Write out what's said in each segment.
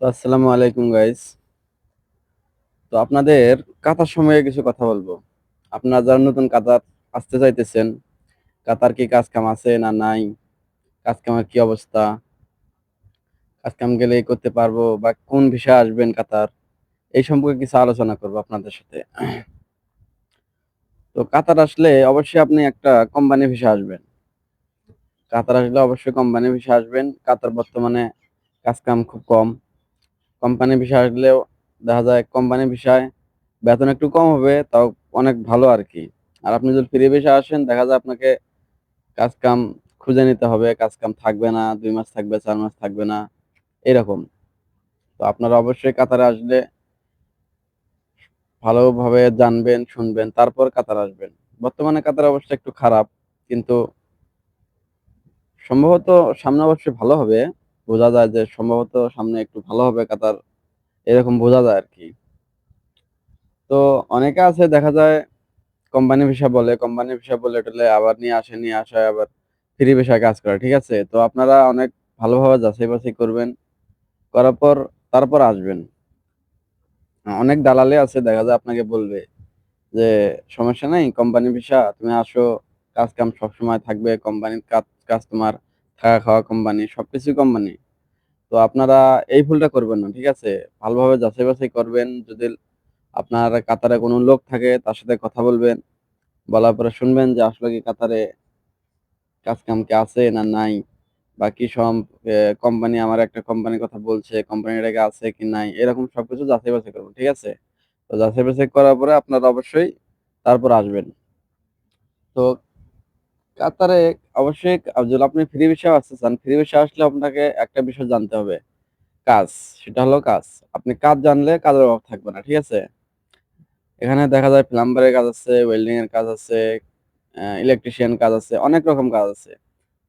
আসসালামু আলাইকুম গাইস তো আপনাদের কাতার সময়ে কিছু কথা বলব। আপনারা যারা নতুন কাতার আসতে চাইতেছেন, কাতার কি কাজ কাম আছে না নাই? কাজ কামের কি অবস্থা? কাজ কাম গেলে করতে পারব বা কোন ভিসা আসবেন কাতার? এই সম্পর্কে কিছু আলোচনা করব আপনাদের সাথে। তো কাতার আসলে অবশ্যই আপনি একটা কোম্পানি ভিসা আসবেন। কাতার আসলে অবশ্যই কোম্পানি ভিসা আসবেন। কাতার বর্তমানে কাজ কাম খুব কম। কোম্পানি ভিসা আসলেও দেখা যায় কোম্পানি ভিসায় বেতন একটু কম হবে, তাও অনেক ভালো আর কি আর আপনি যদি ফ্রি ভিসা আসেন, দেখা যায় আপনাকে কাজ কাম খুঁজে নিতে হবে, কাজ কাম থাকবে না, দুই মাস থাকবে, চার মাস থাকবে না, এরকম। তো আপনারা অবশ্যই কাতারে আসলে ভালোভাবে জানবেন, শুনবেন, তারপর কাতার আসবেন। বর্তমানে কাতার অবস্থা একটু খারাপ, কিন্তু সম্ভবত সামনে অবশ্যই ভালো হবে। বোঝা যায় যে সম্ভবত সামনে একটু ভালো হবে কাতার, এরকম বোঝা যায় আর কি। তো অনেকে আছে, দেখা যায় কোম্পানি ভিসা বলে, কোম্পানি ভিসা বলে টলে আবার নিয়ে আসে নিয়ে আসে আবার ফ্রি ভিসায় কাজ করে, ঠিক আছে? তো আপনারা অনেক ভালোভাবে যাচাই বাছাই করবেন, করার পর তারপর আসবেন। অনেক দালালে আছে, দেখা যায় আপনাকে বলবে যে সমস্যা নেই, কোম্পানি ভিসা, তুমি আসো, কাজ কাম সবসময় থাকবে, কোম্পানির কাজ কাজ তোমার থাকা খাওয়া কোম্পানি সবকিছু কোম্পানি তো আপনারা এই ভুলটা করবেন না, ঠিক আছে? ভালোভাবে যাচাই বাছাই করবেন, যদি আপনার কাতারে কোনো লোক থাকে, তার সাথে কথা বলবেন, বলার পরে শুনবেন যে আসলে কি কাতারে কাজ কাম কি আছে না নাই, বা কি সব কোম্পানি আমার একটা কোম্পানির কথা বলছে কোম্পানিটাকে আছে কি নাই, এরকম সবকিছু যাচাই বাছাই করবেন, ঠিক আছে? তো যাচাই বাছাই করার পরে আপনারা অবশ্যই তারপর আসবেন। তো কাতারে অবশ্যই যদি আপনি ফ্রি ভিসা আসতে চান ফ্রি ভিসা আসলে আপনাকে একটা বিষয় জানতে হবে। কাজ, সেটা হলো কাজ। আপনি কাজ জানলে কাজের অভাব থাকবে না, ঠিক আছে? এখানে দেখা যায় প্লাম্বারের কাজ আছে ওয়েল্ডিং এর কাজ আছে ইলেকট্রিশিয়ান কাজ আছে, অনেক রকম কাজ আছে।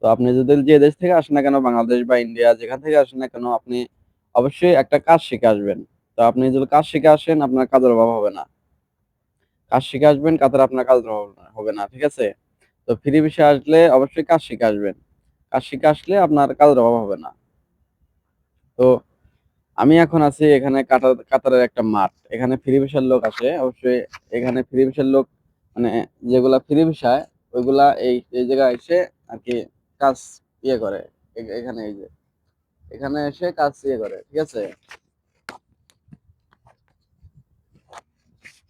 তো আপনি যদি যে দেশ থেকে আসেন না কেন, বাংলাদেশ বা ইন্ডিয়া, যেখান থেকে আসেন না কেন, আপনি অবশ্যই একটা কাজ শিখে আসবেন। তো আপনি যদি কাজ শিখে আসেন, আপনার কাজের অভাব হবে না। কাজ শিখে আসবেন কাতারে আপনার কাজের অভাব হবে না, ঠিক আছে? তো ফ্রি বিষয়ে আসলে অবশ্যই কাজ শিখে আসবেন। কাজ শিখে আসলে আপনার কাজের অভাব হবে না। তো আমি এখন আছি এখানে কাতার, কাতারের একটা মাঠ। এখানে ফ্রি ভিসার লোক আসে, অবশ্যই এখানে ফ্রি ভিসার লোক মানে যেগুলা ফ্রি ভিসায় ওইগুলা এই এই জায়গায় এসে আর কি কাজ ইয়ে করে। এখানে এই যে, এখানে এসে কাজ ইয়ে করে, ঠিক আছে?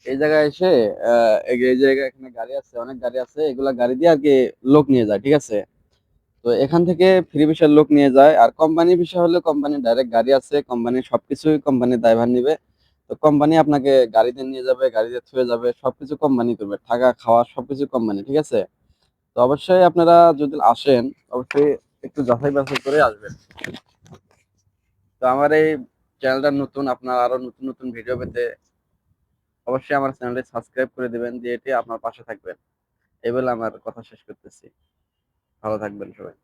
এই জায়গায় এসে এই জায়গায় এখানে গাড়ি আছে, অনেক গাড়ি আছে, এগুলা গাড়ি দিয়ে আর কি লোক নিয়ে যায়, ঠিক আছে? তো এখান থেকে ফ্রি ভিসার লোক নিয়ে যায়, আর কোম্পানি ভিসা হলে কোম্পানি ডাইরেক্ট গাড়ি আছে, কোম্পানি সবকিছুই কোম্পানি দায়ভার নিবে। তো কোম্পানি আপনাকে গাড়িতে নিয়ে যাবে, গাড়িতে থুয়ে যাবে, সবকিছু কোম্পানি করবে, থাকা, খাওয়া সবকিছু কোম্পানি, ঠিক আছে? তো অবশ্যই আপনারা যদি আসেন, অবশ্যই একটু যাচাই বাছাই করে আসবেন। তো আমার এই চ্যানেলটা নতুন, আপনারা আরও নতুন নতুন ভিডিও পেতে অবশ্যই আমার চ্যানেলটি সাবস্ক্রাইব করে দেবেন যে এটি আপনার পাশে থাকবেন। এই বলে আমার কথা শেষ করতেছি। ভালো থাকবেন সবাই।